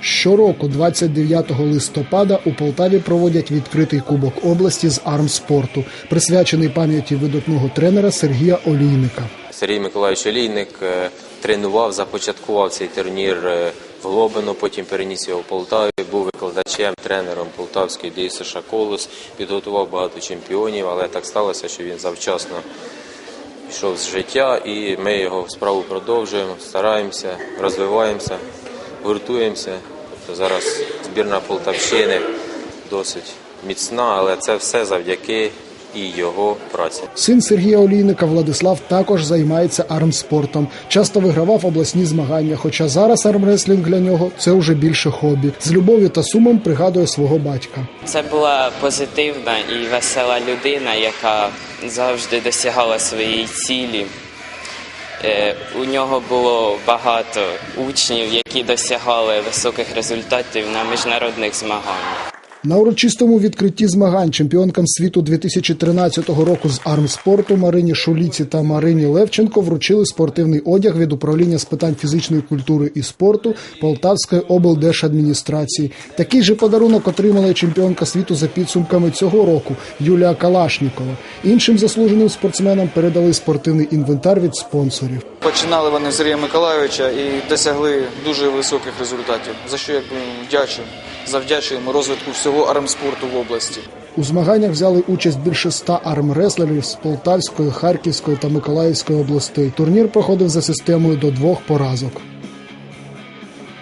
Щороку, 29 листопада, у Полтаві проводять відкритий кубок області з армспорту, присвячений пам'яті видатного тренера Сергія Олійника. Сергій Миколаївич Олійник е, тренував, започаткував цей турнір е, в Глобино, потім переніс його в Полтаві, був викладачем, тренером Полтавської ДЮСШ Колос, підготував багато чемпіонів, але так сталося, що він завчасно пішов з життя, і ми його справу продовжуємо, стараємося, розвиваємося, гуртуємося. Тобто зараз збірна Полтавщини досить міцна, але це все завдяки і його праці. Син Сергія Олійника Владислав також займається армспортом. Часто вигравав обласні змагання. Хоча зараз армреслінг для нього це вже більше хобі. З любов'ю та сумом пригадує свого батька. Це була позитивна і весела людина, яка завжди досягала своєї цілі. Е, У нього було багато учнів, які досягали високих результатів на міжнародних змаганнях. На урочистому відкритті змагань чемпіонкам світу 2013 року з армспорту Марині Шуліці та Марині Левченко вручили спортивний одяг від управління з питань фізичної культури і спорту Полтавської облдержадміністрації. Такий же подарунок отримала чемпіонка світу за підсумками цього року Юлія Калашнікова. Іншим заслуженим спортсменам передали спортивний інвентар від спонсорів. Починали вони з Сергія Миколайовича і досягли дуже високих результатів, за що я вдячний, завдячуємо розвитку всього армспорту в області. У змаганнях взяли участь більше ста армреслерів з Полтавської, Харківської та Миколаївської областей. Турнір проходив за системою до двох поразок.